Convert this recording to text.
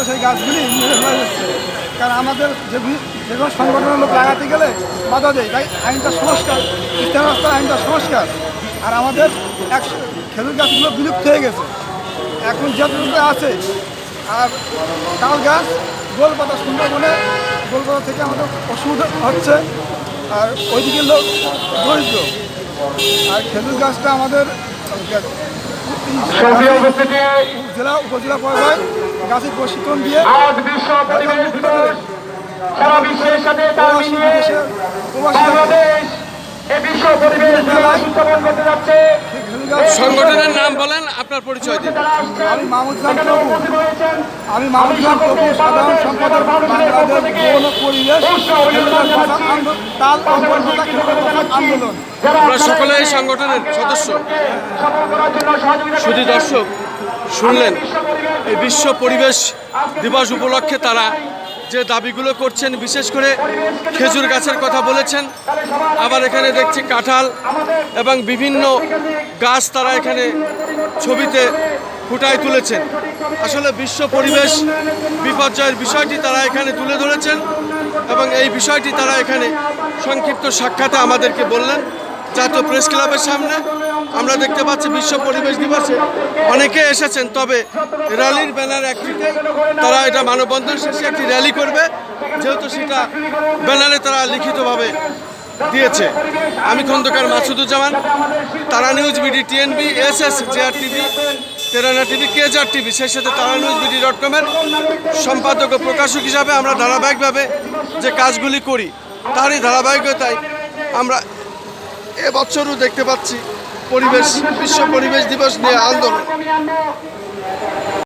ছিল সেই গাছগুলি ফেলা যাচ্ছে কারণ আমাদের যে যে কোনো সংগঠনের লোক লাগাতে গেলে বাধা দেয় তাই আইনটা সংস্কার ইস্তেমা রাস্তার আইনটা সংস্কার। আর আমাদের এক খেজুর গাছগুলো বিলুপ্ত হয়ে গেছে। এখন যতটুকু আছে আর তাল গাছ গোলপাতা সুন্দরবনে গোলপাতা থেকে আমাদের অসুবিধা হচ্ছে আর ওইদিকে লোক দরিদ্র আর খেজুর গাছটা আমাদের জেলা উপজেলা পর্যায়ে গাছের প্রশিক্ষণ দিয়ে আজ বিশ্ব পরিবেশ দিবস সারা বিশ্বের সাথে তাল মিলিয়ে বাংলাদেশ এই বিশ্ব পরিবেশ দিবস উদযাপন করতে যাচ্ছে। সংগঠনের নাম বলেন আপনার পরিচয় দিন। আমি মাহমুদ খান প্রভু। আমি মাহমুদ খান প্রভু সাধারণ সম্পাদক বাংলাদেশ পরিবেশ আন্দোলন আমরা সকলে এই সংগঠনের সদস্য। সফল করার জন্য সহযোগিতা শুধু দর্শক শুনলেন, এই বিশ্ব পরিবেশ দিবস উপলক্ষে তারা যে দাবিগুলো করছেন, বিশেষ করে খেজুর গাছের কথা বলেছেন, আবার এখানে দেখছি কাঁঠাল এবং বিভিন্ন গাছ তারা এখানে ছবিতে ফুটায় তুলেছেন। আসলে বিশ্ব পরিবেশ বিপর্যয়ের বিষয়টি তারা এখানে তুলে ধরেছেন এবং এই বিষয়টি তারা এখানে সংক্ষিপ্ত সাক্ষাতে আমাদেরকে বললেন। জাতীয় প্রেস ক্লাবের সামনে আমরা দেখতে পাচ্ছি বিশ্ব পরিবেশ দিবসে। অনেকে এসেছেন, তবে র্যালির ব্যানার একটিতে তারা এটা মানববন্ধন শেষে একটি র্যালি করবে, যেহেতু সেটা ব্যানারে তারা লিখিতভাবে দিয়েছে। আমি Khandakar Masuduzzaman, Tara news BD TNB S S JR TV তেরানা TV কেজার টিভি সেই সাথে তারা নিউজ বিডি ডট কমের সম্পাদক ও প্রকাশক হিসাবে আমরা ধারাবাহিকভাবে যে কাজগুলি করি, তারই ধারাবাহিকতায় আমরা এবছরও দেখতে পাচ্ছি পরিবেশ বিশ্ব পরিবেশ দিবস নিয়ে আন্দোলন।